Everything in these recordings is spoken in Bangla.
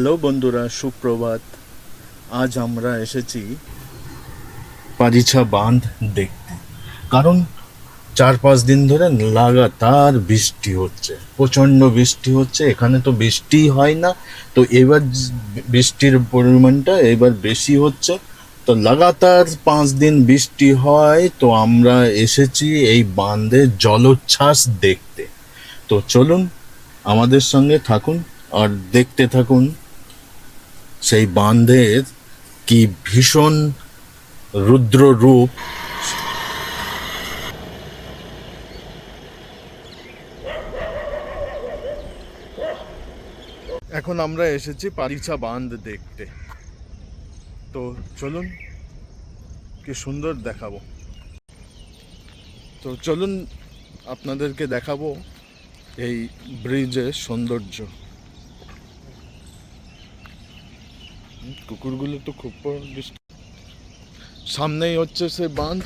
হ্যালো বন্ধুরা, সুপ্রভাত। আজ আমরা এসেছি পারিছা বাঁধ দেখতে। কারণ চার পাঁচ দিন ধরে লাগাতার বৃষ্টি হচ্ছে, প্রচণ্ড বৃষ্টি হচ্ছে, এখানে তো বৃষ্টিই হয় না। তো এবার বৃষ্টির পরিমাণটা এবার বেশি হচ্ছে। তো লাগাতার পাঁচ দিন বৃষ্টি হয়, তো আমরা এসেছি এই বাঁধের জলোচ্ছ্বাস দেখতে। তো চলুন আমাদের সঙ্গে থাকুন আর দেখতে থাকুন সেই বাঁধের কি ভীষণ রুদ্র রূপ এখন আমরা এসেছি পারিছা বাঁধ দেখতে। তো চলুন, কি সুন্দর দেখাবো। তো চলুন, আপনাদেরকে দেখাবো এই ব্রিজের সৌন্দর্য। কুকুরগুলো তো খুব সামনেই হচ্ছে সে বাঁধ।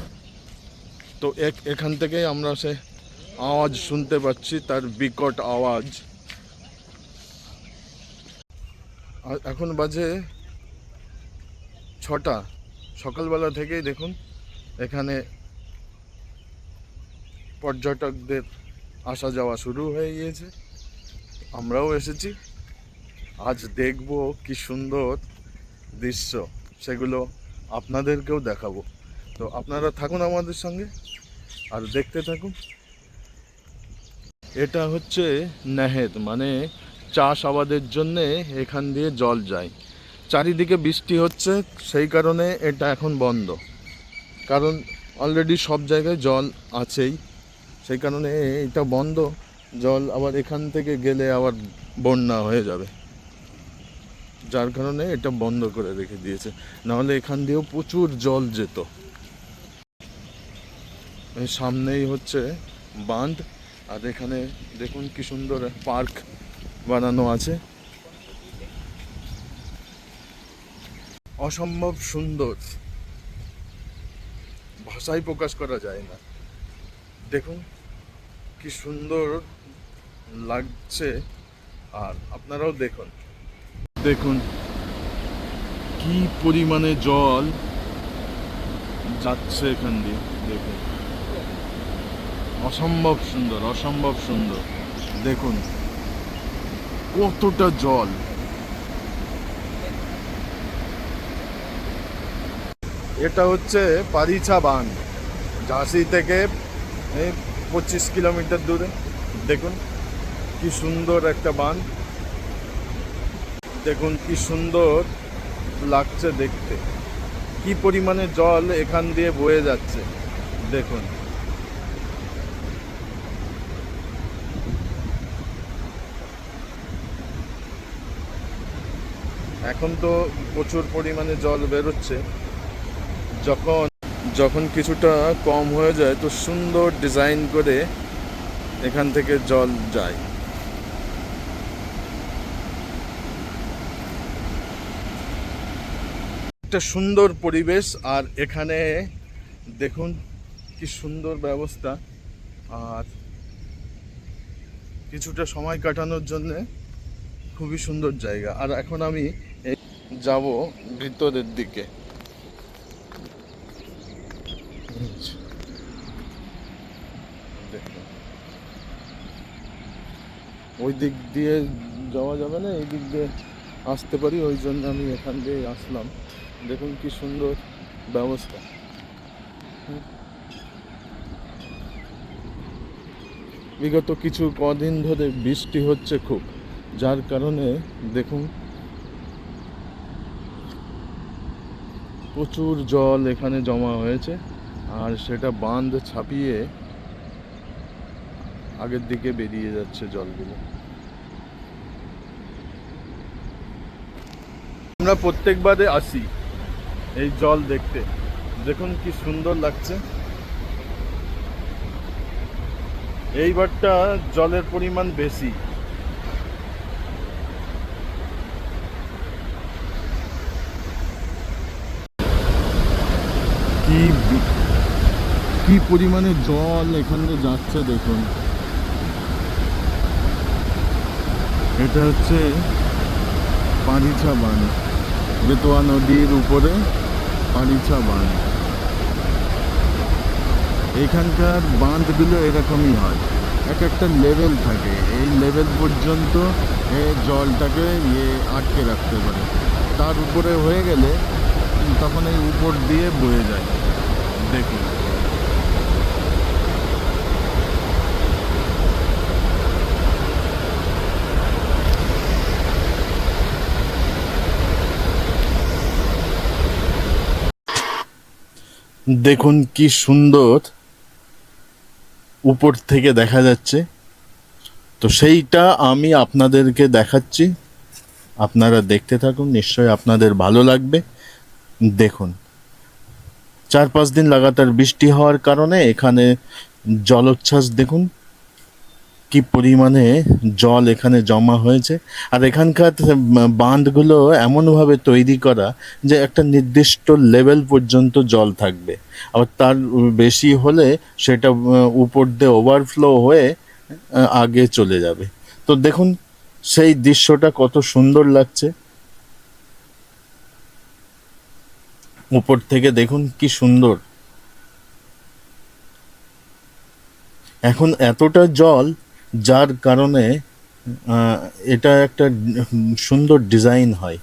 তো এক এখান থেকেই আমরা সে আওয়াজ শুনতে পাচ্ছি, তার বিকট আওয়াজ। আর এখন বাজে ছটা। সকালবেলা থেকেই দেখুন, এখানে পর্যটকদের আসা যাওয়া শুরু হয়ে গিয়েছে। আমরাও এসেছি। আজ দেখব কি সুন্দর দৃশ্য, সেগুলো আপনাদেরকেও দেখাবো। তো আপনারা থাকুন আমাদের সঙ্গে, আর দেখতে থাকুন। এটা হচ্ছে নেহেদ মানে চাষ আবাদের জন্যে এখান দিয়ে জল যায়। চারিদিকে বৃষ্টি হচ্ছে, সেই কারণে এটা এখন বন্ধ। কারণ অলরেডি সব জায়গায় জল আছেই, সেই কারণে এটা বন্ধ। জল আবার এখান থেকে গেলে আবার বন্যা হয়ে যাবে। যার কারণে এটা বন্ধ করে রেখে দিয়েছে। নাহলে এখান দিয়েও প্রচুর জল যেত। সামনেই হচ্ছে বাঁধ। আর এখানে দেখুন কি সুন্দর পার্ক বানানো আছে। অসম্ভব সুন্দর। ভাষায় প্রকাশ করা যায় না। দেখুন কি সুন্দর লাগছে। আর আপনারাও দেখুন। দেখুন, কি পরিমাণে জল যাচ্ছে এখান দিয়ে, দেখুন। অসম্ভব সুন্দর অসম্ভব সুন্দর। দেখুন, কতটা জল। এটা হচ্ছে পারিছা বাঁধ, ঝাঁসি থেকে পঁচিশ কিলোমিটার দূরে। দেখুন, কি সুন্দর একটা বাঁধ। দেখুন কি সুন্দর লাগছে দেখতে। কি পরিমাণে জল এখান দিয়ে বয়ে যাচ্ছে, দেখুন। এখন তো প্রচুর পরিমাণে জল বেরোচ্ছে। যখন যখন কিছুটা কম হয়ে যায়, তো সুন্দর ডিজাইন করে এখান থেকে জল যায়। একটা সুন্দর পরিবেশ, আর এখানে দেখুন কি সুন্দর ব্যবস্থা। আর কিছুটা সময় কাটানোর জন্য খুবই সুন্দর জায়গা। আর এখন আমি যাব ভিতরের দিকে। ওই দিক দিয়ে যাওয়া যাবে না, এই দিক দিয়ে আসতে পারি, ওই জন্য আমি এখান দিয়ে আসলাম। দেখুন কি সুন্দর ব্যবস্থা। বিগত কিছু কদিন ধরে বৃষ্টি হচ্ছে খুব, যার কারণে দেখুন প্রচুর জল এখানে জমা হয়েছে, আর সেটা বাঁধ ছাপিয়ে আগের দিকে বেরিয়ে যাচ্ছে জলগুলো। আমরা প্রত্যেকবারে আসি। এই জল দেখতে। দেখুন কি সুন্দর লাগছে। এইবারটা জলের পরিমাণ বেশি। কি কি পরিমাণে জল এখান যাচ্ছে দেখুন। এটা হচ্ছে পারিছা বান বেতোয়া নদীর উপরে পারিছা বাঁধ এখানকার বাঁধগুলো এরকমই হয়। এক একটা লেভেল থাকে। এই লেভেল পর্যন্ত এ জলটাকে ইয়ে আটকে রাখতে পারে। তার উপরে হয়ে গেলে তখন এই উপর দিয়ে বয়ে যায়। দেখুন। দেখুন কি সুন্দর উপর থেকে দেখা যাচ্ছে। তো সেইটা আমি আপনাদেরকে দেখাচ্ছি। আপনারা দেখতে থাকুন, নিশ্চয়ই আপনাদের ভালো লাগবে। দেখুন, চার পাঁচ দিন লাগাতার বৃষ্টি হওয়ার কারণে এখানে জলোচ্ছ্বাস, দেখুন কি পরিমাণে জল এখানে জমা হয়েছে? আর এখানকার বাঁধগুলো এমনভাবে তৈরি করা যে একটা নির্দিষ্ট লেভেল পর্যন্ত জল থাকবে। আবার তার বেশি হলে সেটা উপর দিয়ে ওভারফ্লো হয়ে আগে চলে যাবে। তো দেখুন, সেই দৃশ্যটা কত সুন্দর লাগছে। উপর থেকে দেখুন কি সুন্দর। এখন এতটা জল যার কারণে এটা একটা সুন্দর ডিজাইন হয়।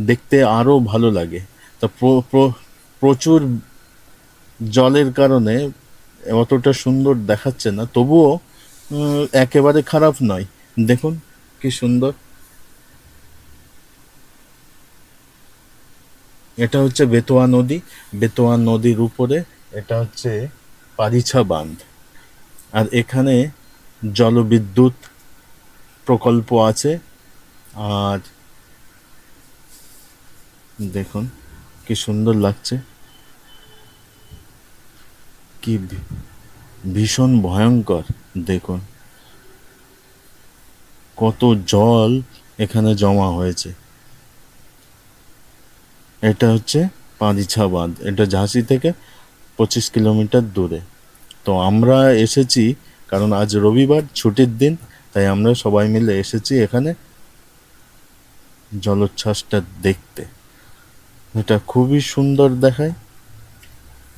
দেখতে আরও ভালো লাগে। তা প্র- প্র- প্রচুর জলের কারণে অতটা সুন্দর দেখাচ্ছে না। তবুও একেবারে খারাপ নয়। দেখুন কি সুন্দর। এটা হচ্ছে বেতোয়া নদী। বেতোয়া নদীর উপরে এটা হচ্ছে পারিছা বাঁধ। আর এখানে জলবিদ্যুৎ প্রকল্প আছে। আর দেখুন, কি সুন্দর লাগছে। কি ভীষণ ভয়ঙ্কর, দেখুন। কত জল এখানে জমা হয়েছে। এটা হচ্ছে পাঁদিছা বাঁধ এটা ঝাঁসি থেকে পঁচিশ কিলোমিটার দূরে। তো আমরা এসেছি কারণ আজ রবিবার, ছুটির দিন, তাই আমরা সবাই মিলে এসেছি এখানে জলোচ্ছ্বাসটা দেখতে। এটা খুবই সুন্দর দেখায়।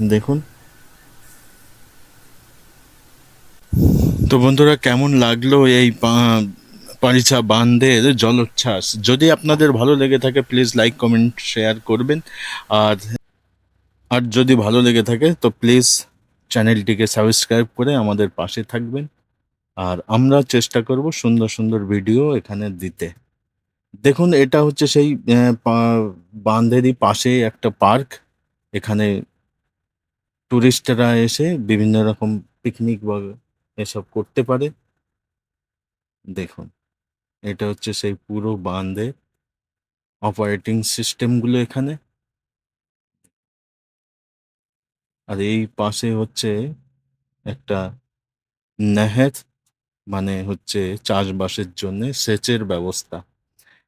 দেখুন। তো বন্ধুরা, কেমন লাগল এই পা- পারিছা বান্ধের জলোচ্ছ্বাস? যদি আপনাদের ভালো লেগে থাকে প্লিজ লাইক কমেন্ট শেয়ার করবেন। আর আর যদি ভালো লেগে থাকে, তো প্লিজ চ্যানেলটিকে সাবস্ক্রাইব করে আমাদের পাশে থাকবেন। আর আমরা চেষ্টা করব সুন্দর সুন্দর ভিডিও এখানে দিতে। দেখুন, এটা হচ্ছে সেই বাঁধেরই পাশে একটা পার্ক। এখানে টুরিস্টরা এসে বিভিন্ন রকম পিকনিক বা এসব করতে পারে। দেখুন, এটা হচ্ছে সেই পুরো বাঁধে অপারেটিং সিস্টেমগুলো এখানে। আর এই পাশে হচ্ছে একটা নেহের মানে হচ্ছে চাষবাসের জন্য সেচের ব্যবস্থা।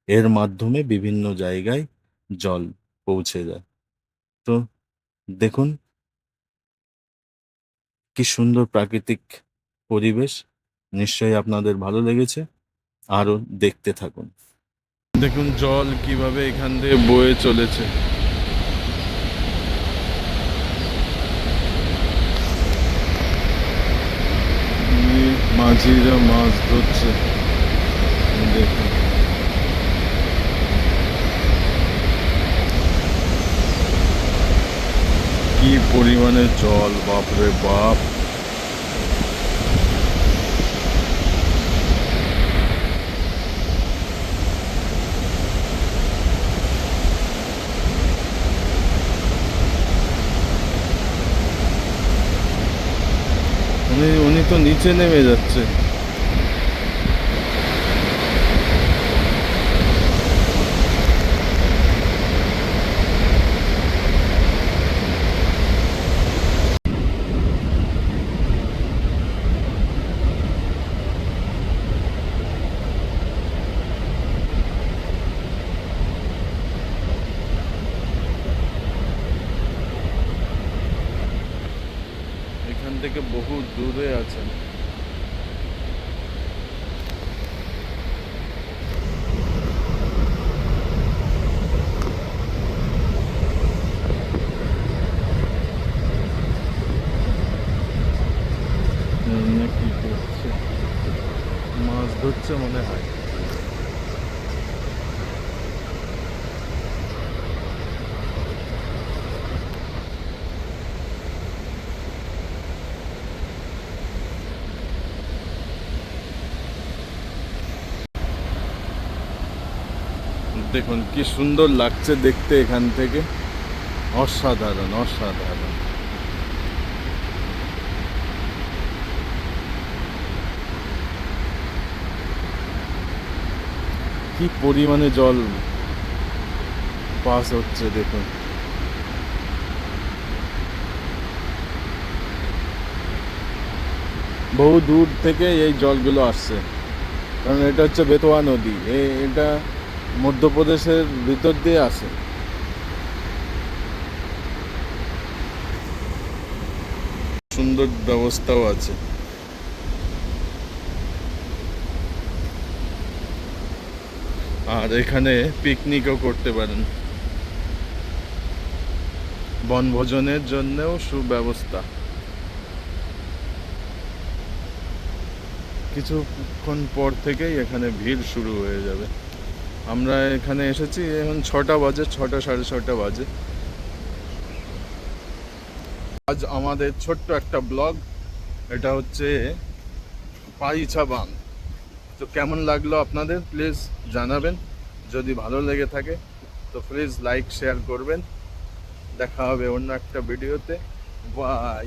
এর মাধ্যমে বিভিন্ন জায়গায় জল পৌঁছে যায়। তো দেখুন, কি সুন্দর প্রাকৃতিক পরিবেশ। নিশ্চয়ই আপনাদের ভালো লেগেছে। আরও দেখতে থাকুন। দেখুন, জল কীভাবে এখান দিয়ে বয়ে চলেছে এই মাঝিরা মাছ ধরছে দেখুন কি পরিমাণে জল বাপরে বাপ উনি উনি তো নিচে নেমে যাচ্ছে থেকে বহু দূরে আছেন না কি করছে মাছ ধরছে মনে হয় দেখুন, কি সুন্দর লাগছে দেখতে এখান থেকে। অসাধারণ অসাধারণ। কি পরিমাণে জল পাস হচ্ছে, দেখুন। বহু দূর থেকে এই জলগুলো আসছে। কারণ এটা হচ্ছে বেতোয়া নদী। এটা মধ্যপ্রদেশের ভিতর দিয়ে আসে। সুন্দর ব্যবস্থাও আছে। আর এখানে পিকনিকও করতে পারেন। বনভোজনের জন্যও সুব্যবস্থা। কিছুক্ষণ পর থেকেই এখানে ভিড় শুরু হয়ে যাবে। আমরা এখানে এসেছি এখন ছটা বাজে, ছটা সাড়ে ছটা বাজে। আজ আমাদের ছোট্ট একটা ব্লগ, এটা হচ্ছে পাইছা বাঁধ তো কেমন লাগল আপনাদের? প্লিজ জানাবেন। যদি ভালো লেগে থাকে, তো প্লিজ লাইক, শেয়ার করবেন। দেখা হবে অন্য একটা ভিডিওতে। বাই।